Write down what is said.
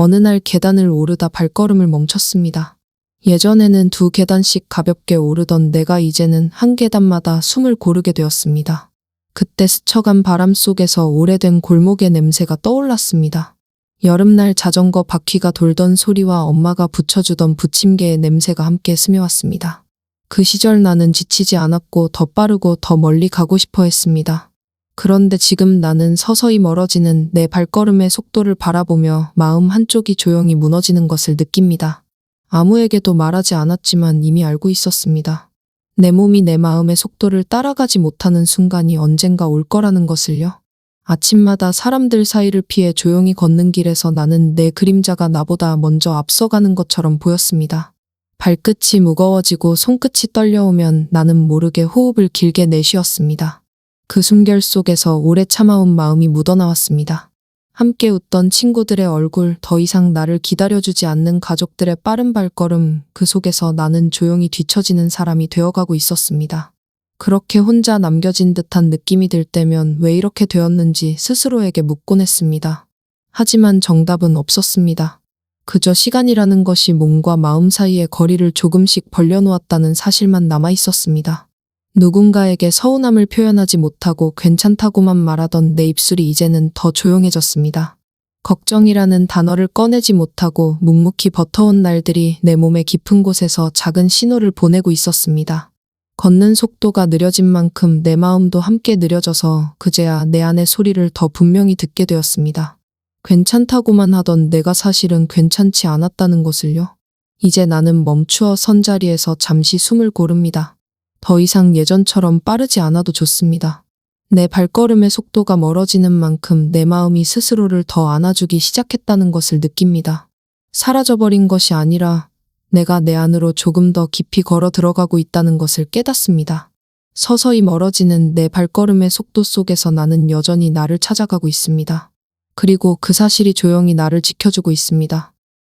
어느 날 계단을 오르다 발걸음을 멈췄습니다. 예전에는 두 계단씩 가볍게 오르던 내가 이제는 한 계단마다 숨을 고르게 되었습니다. 그때 스쳐간 바람 속에서 오래된 골목의 냄새가 떠올랐습니다. 여름날 자전거 바퀴가 돌던 소리와 엄마가 붙여주던 부침개의 냄새가 함께 스며왔습니다. 그 시절 나는 지치지 않았고 더 빠르고 더 멀리 가고 싶어 했습니다. 그런데 지금 나는 서서히 멀어지는 내 발걸음의 속도를 바라보며 마음 한쪽이 조용히 무너지는 것을 느낍니다. 아무에게도 말하지 않았지만 이미 알고 있었습니다. 내 몸이 내 마음의 속도를 따라가지 못하는 순간이 언젠가 올 거라는 것을요. 아침마다 사람들 사이를 피해 조용히 걷는 길에서 나는 내 그림자가 나보다 먼저 앞서가는 것처럼 보였습니다. 발끝이 무거워지고 손끝이 떨려오면 나는 모르게 호흡을 길게 내쉬었습니다. 그 숨결 속에서 오래 참아온 마음이 묻어나왔습니다. 함께 웃던 친구들의 얼굴, 더 이상 나를 기다려주지 않는 가족들의 빠른 발걸음, 그 속에서 나는 조용히 뒤처지는 사람이 되어가고 있었습니다. 그렇게 혼자 남겨진 듯한 느낌이 들 때면 왜 이렇게 되었는지 스스로에게 묻곤 했습니다. 하지만 정답은 없었습니다. 그저 시간이라는 것이 몸과 마음 사이의 거리를 조금씩 벌려놓았다는 사실만 남아 있었습니다. 누군가에게 서운함을 표현하지 못하고 괜찮다고만 말하던 내 입술이 이제는 더 조용해졌습니다. 걱정이라는 단어를 꺼내지 못하고 묵묵히 버텨온 날들이 내 몸의 깊은 곳에서 작은 신호를 보내고 있었습니다. 걷는 속도가 느려진 만큼 내 마음도 함께 느려져서 그제야 내 안의 소리를 더 분명히 듣게 되었습니다. 괜찮다고만 하던 내가 사실은 괜찮지 않았다는 것을요. 이제 나는 멈추어 선 자리에서 잠시 숨을 고릅니다. 더 이상 예전처럼 빠르지 않아도 좋습니다. 내 발걸음의 속도가 멀어지는 만큼 내 마음이 스스로를 더 안아주기 시작했다는 것을 느낍니다. 사라져버린 것이 아니라 내가 내 안으로 조금 더 깊이 걸어 들어가고 있다는 것을 깨닫습니다. 서서히 멀어지는 내 발걸음의 속도 속에서 나는 여전히 나를 찾아가고 있습니다. 그리고 그 사실이 조용히 나를 지켜주고 있습니다.